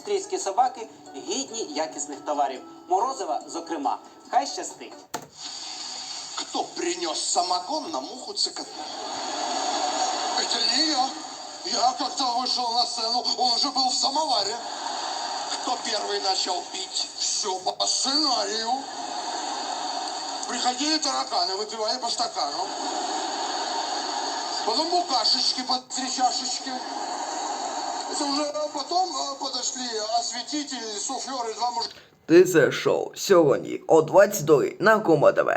Австрійські собаки гідні якісних товарів. Морозова, зокрема, хай щастить. Кто принес самогон на муху цикаду? Это не я. Я как-то вышел на сцену, он уже был в самоваре. Кто первый начал пить? Все по сценарию. Приходили тараканы, выпивали по стакану. Потом букашечки по три чашечки. Ти це шоу сьогодні о 22 на Кума ТВ.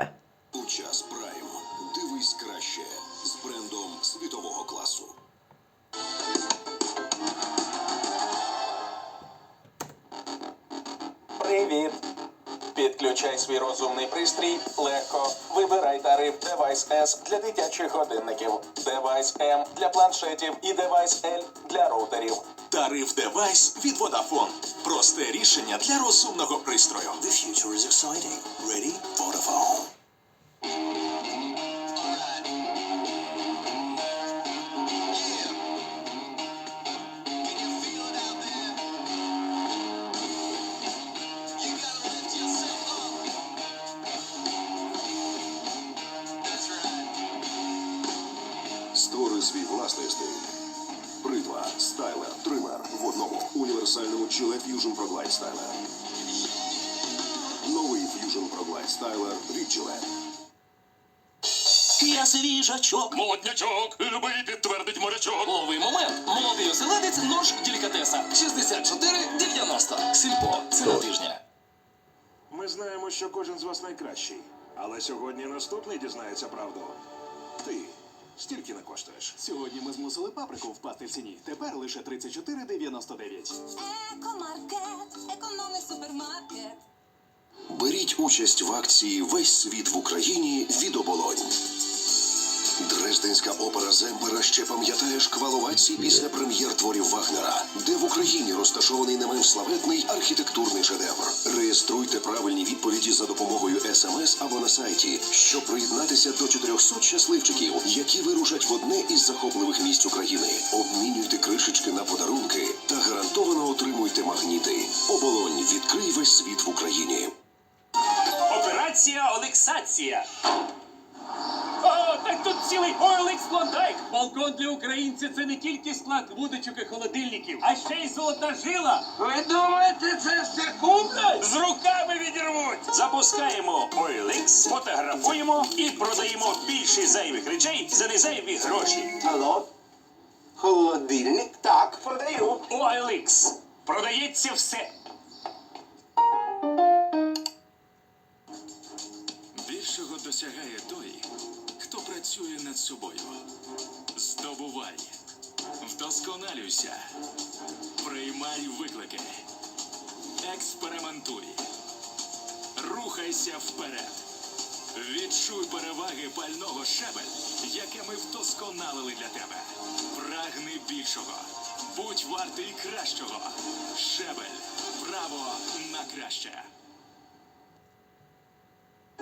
У час Прайм. Дивись краще з брендом світового класу. Привіт! Підключай свій розумний пристрій легко. Вибирай тариф Device S для дитячих годинників, Device M для планшетів і Device L для роутерів. Тариф девайс від Vodafone. Просте рішення для розумного пристрою. The future is exciting. Ready? Vodafone. Створи свій власний стиль. Бритва, стайлер, тример в одному універсальному Chile Fusion Pro Glide Styler. Новий Fusion Pro Glide Styler від Chile. Я свіжачок. Молоднячок, любий підтвердить морячок. Ловий момент. Молодий оселедець, нож делікатеса. 64,90. Сільпо. Ціна тижня. Ми знаємо, що кожен з вас найкращий. Але сьогодні наступний дізнається правду. Ти стільки не коштуєш. Сьогодні ми змусили паприку впасти в ціні. Тепер лише 34,99. Екомаркет, економний супермаркет. Беріть участь в акції Весь світ в Україні від оболонь. Дрезденська опера Зембера ще пам'ятає шкваловації після прем'єр творів Вагнера, де в Україні розташований не менш славетний архітектурний шедевр. Реєструйте правильні відповіді за допомогою смс або на сайті, щоб приєднатися до 400 щасливчиків, які вирушать в одне із захопливих місць України. Обмінюйте кришечки на подарунки та гарантовано отримуйте магніти. Оболонь відкрий весь світ в Україні. Операція Олексація. Тут цілий Олекс Клондайк. Балкон для українців це не тільки склад вудочок і холодильників, а ще й золота жила. Ви думаєте, це секунда? З руками відірвуть. Запускаємо OLX, фотографуємо і продаємо більше зайвих речей за незайві гроші. Алло? Холодильник? Так, продаю. OLX. Продається все. Більшого досягає той, хто працює над собою. Здобувай, вдосконалюйся, приймай виклики, експериментуй, рухайся вперед. Відчуй переваги пального шебель, яке ми вдосконалили для тебе. Прагни більшого. Будь вартий кращого. Шебель. Право на краще.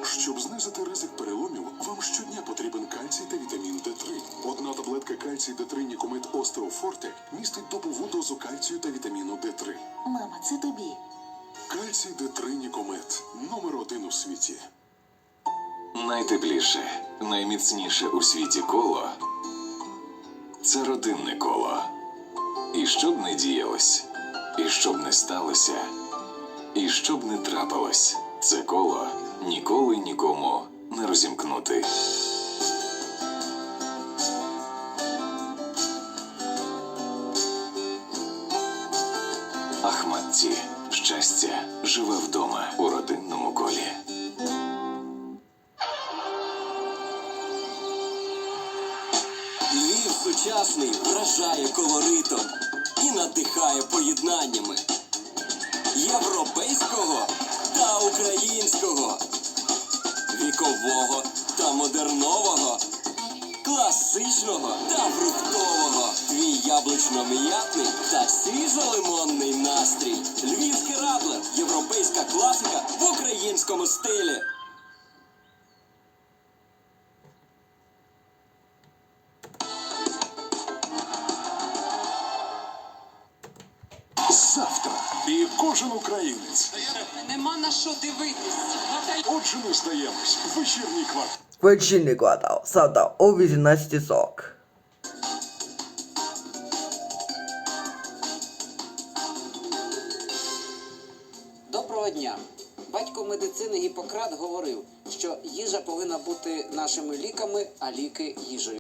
Щоб знизити ризик переломів, вам щодня потрібен кальцій та вітамін Д3. Одна таблетка кальцій Д3 Нікомет Остеофорте містить добову дозу кальцію та вітаміну Д3. Мама, це тобі. Кальцій Д3 Нікомет номер один у світі. Найтепліше, найміцніше у світі коло це родинне коло. І що б не діялось, і що б не сталося, і що б не трапилось, це коло ніколи нікому не розімкнути. Ахматці. Щастя живе вдома у родинному колі. Львів сучасний вражає колоритом і надихає поєднаннями європейського та українського, вікового та модернового, класичного та фруктового. Твій яблучно-м'ятний та свіжо-лимонний настрій. Львівський радле. Європейська класика в українському стилі. Кожен українець. Нема на що дивитись. Отже, не здаємось. Вечірній квартал. Вечірній квартал завтра о 18.40. Доброго дня. Батько медицини Гіппократ говорив, що їжа повинна бути нашими ліками, а ліки їжею.